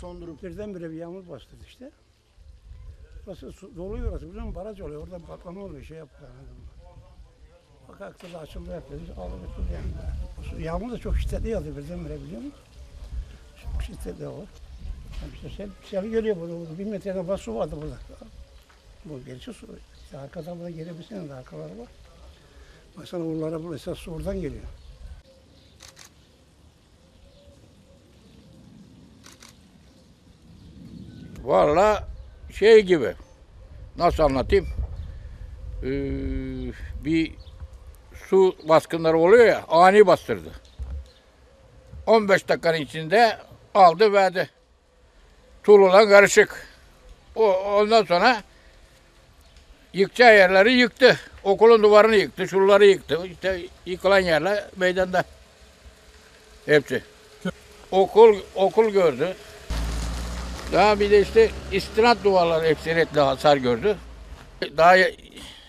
son durum. Birdenbire bir yağmur bastırdı işte. Burası su, doluyor orası biliyor musun? Baraj oluyor. Orada patlama oluyor şey yapıyor. Bak aktı da açıldı. Biz aldı götürdü yani. Yağmur da çok şiddetli yağdı birdenbire biliyor musun? Çok şiddetli o. Yani işte sel, sel geliyor burada. Bir metre kadar su vardı burada. Bu gerisi su. İşte arka tarafına gelebilsene de arkaları var. Baksana oralara bu esas su oradan geliyor. Valla şey gibi. Nasıl anlatayım? Ee, bir su baskınları oluyor ya ani bastırdı. 15 dakikanın içinde aldı verdi. Tuğlulan karışık. O, ondan sonra yıkacağı yerleri yıktı. Okulun duvarını yıktı, şuraları yıktı. İşte yıkılan yerler meydanda. Hepsi. Okul okul gördü. Daha bir de işte istinat duvarları ekseriyetle hasar gördü. Daha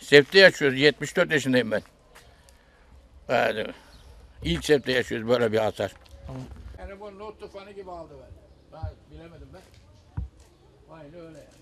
septe yaşıyoruz. 74 yaşındayım ben. Yani ilk septe yaşıyoruz böyle bir hasar. Yani bu not tufanı gibi aldı ben. Daha bilemedim ben. Aynı öyle yani.